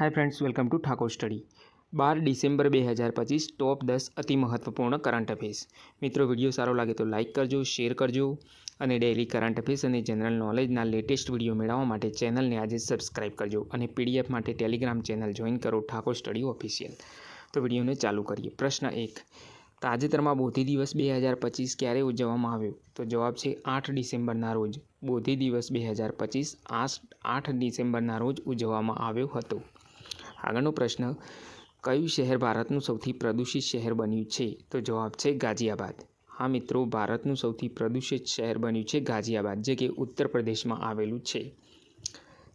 Hi friends, welcome to Thakor study. Bar December બે હજાર પચીસ, ટોપ દસ અતિ મહત્વપૂર્ણ કરંટ અફેર્સ. મિત્રો, વીડિયો સારો લાગે તો લાઇક કરજો, શેર કરજો અને ડેઇલી કરંટ અફેર્સ અને જનરલ નોલેજના લેટેસ્ટ વીડિયો મેળવવા માટે ચેનલને આજે સબસ્ક્રાઇબ કરજો અને પીડીએફ માટે ટેલિગ્રામ ચેનલ જોઈન કરો ઠાકોર સ્ટડી ઓફિશિયલ તો વિડીયોને ચાલુ કરીએ. પ્રશ્ન એક, તાજેતરમાં બોધિ દિવસ બે હજાર પચીસ ક્યારે ઉજવવામાં આવ્યો? તો જવાબ છે આઠ ડિસેમ્બરના રોજ. બોધિ દિવસ બે હજાર પચીસ આઠ ડિસેમ્બરના રોજ ઉજવવામાં આવ્યો હતો. આગળનો પ્રશ્ન, કયું શહેર ભારતનું સૌથી પ્રદૂષિત શહેર બન્યું છે? તો જવાબ છે ગાઝિયાબાદ. હા મિત્રો, ભારતનું સૌથી પ્રદૂષિત શહેર બન્યું છે ગાઝિયાબાદ, જે કે ઉત્તર પ્રદેશમાં આવેલું છે.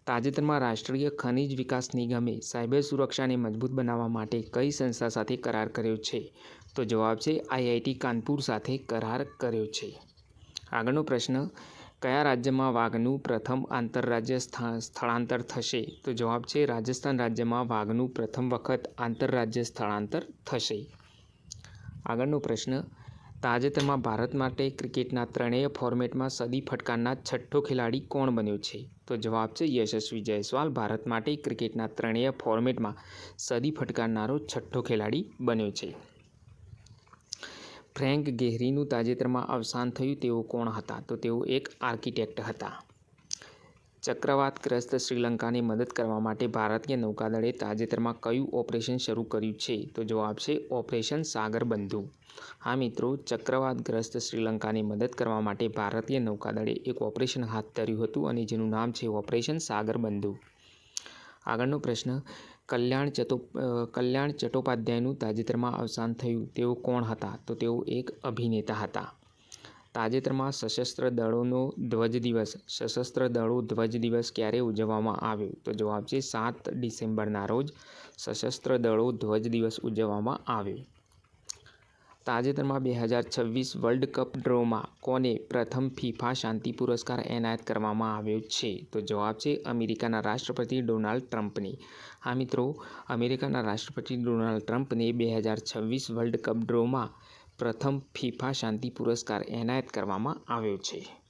તાજેતરમાં રાષ્ટ્રીય ખનિજ વિકાસ નિગમે સાયબર સુરક્ષાને મજબૂત બનાવવા માટે કઈ સંસ્થા સાથે કરાર કર્યો છે? તો જવાબ છે આઈઆઈટી કાનપુર સાથે કરાર કર્યો છે. આગળનો પ્રશ્ન કયા રાજ્યમાં વાઘનું પ્રથમ આંતરરાજ્ય સ્થળાંતર થશે? તો જવાબ છે રાજસ્થાન રાજ્યમાં વાઘનું પ્રથમ વખત આંતરરાજ્ય સ્થળાંતર થશે. આગળનો પ્રશ્ન, તાજેતરમાં ભારત માટે ક્રિકેટના ત્રણેય ફોર્મેટમાં સદી ફટકારનાર છઠ્ઠો ખેલાડી કોણ બન્યો છે? તો જવાબ છે યશસ્વી જયસ્વાલ. ભારત માટે ક્રિકેટના ત્રણેય ફોર્મેટમાં સદી ફટકારનારો છઠ્ઠો ખેલાડી બન્યો છે. ફ્રેન્ક ગેહરીનું તાજેતરમાં અવસાન થયું તેઓ કોણ હતા? તો તેઓ એક આર્કિટેક્ટ હતા. ચક્રવાતગ્રસ્ત શ્રીલંકાને મદદ કરવા માટે ભારતીય નૌકાદળે તાજેતરમાં કયું ઓપરેશન શરૂ કર્યું છે? તો જવાબ છે ઓપરેશન સાગરબંધુ હા મિત્રો, ચક્રવાતગ્રસ્ત શ્રીલંકાને મદદ કરવા માટે ભારતીય નૌકાદળે એક ઓપરેશન હાથ ધર્યું હતું અને જેનું નામ છે ઓપરેશન સાગરબંધુ આગળનો પ્રશ્ન કલ્યાણ ચતો કલ્યાણ ચટ્ટોપાધ્યાયનું તાજેતરમાં અવસાન થયું. તેઓ કોણ હતા? તો તેઓ એક અભિનેતા હતા. તાજેતરમાં સશસ્ત્ર દળોનો ધ્વજ દિવસ, સશસ્ત્ર દળો ધ્વજ દિવસ ક્યારે ઉજવવામાં આવ્યો? તો જવાબ છે સાત ડિસેમ્બરના રોજ સશસ્ત્ર દળો ધ્વજ દિવસ ઉજવવામાં આવ્યો. તાજેતરમાં બે હજાર છવ્વીસ વર્લ્ડ કપ ડ્રોમાં કોને પ્રથમ ફિફા શાંતિ પુરસ્કાર એનાયત કરવામાં આવ્યો છે? તો જવાબ છે અમેરિકાના રાષ્ટ્રપતિ ડોનાલ્ડ ટ્રમ્પને. હા મિત્રો, અમેરિકાના રાષ્ટ્રપતિ ડોનાલ્ડ ટ્રમ્પને બે હજાર છવ્વીસ વર્લ્ડ કપ ડ્રોમાં પ્રથમ ફિફા શાંતિ પુરસ્કાર એનાયત કરવામાં આવ્યો છે.